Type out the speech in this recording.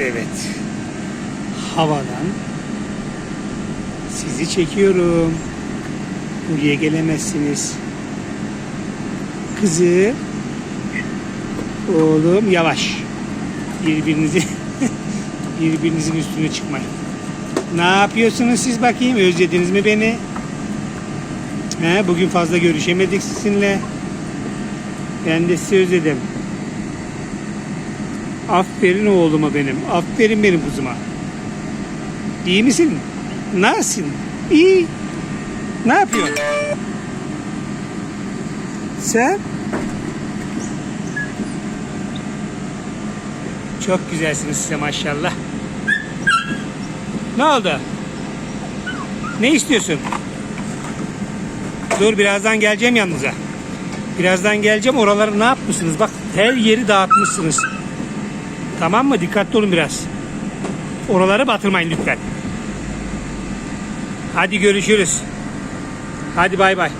Evet. Havadan sizi çekiyorum. Buraya gelemezsiniz. Kızı oğlum yavaş. Birbirinizi birbirinizin üstüne çıkmayın. Ne yapıyorsunuz siz bakayım? Özlediniz mi beni? He, bugün fazla görüşemedik sizinle. Ben de sizi özledim. Aferin oğluma benim. Aferin benim kızıma. İyi misin? Nasılsın? İyi. Ne yapıyorsun? Sen? Çok güzelsiniz size maşallah. Ne oldu? Ne istiyorsun? Dur birazdan geleceğim yanınıza. Birazdan geleceğim. Oraları ne yapmışsınız? Bak her yeri dağıtmışsınız. Tamam mı? Dikkatli olun biraz. Oraları batırmayın lütfen. Hadi görüşürüz. Hadi bay bay.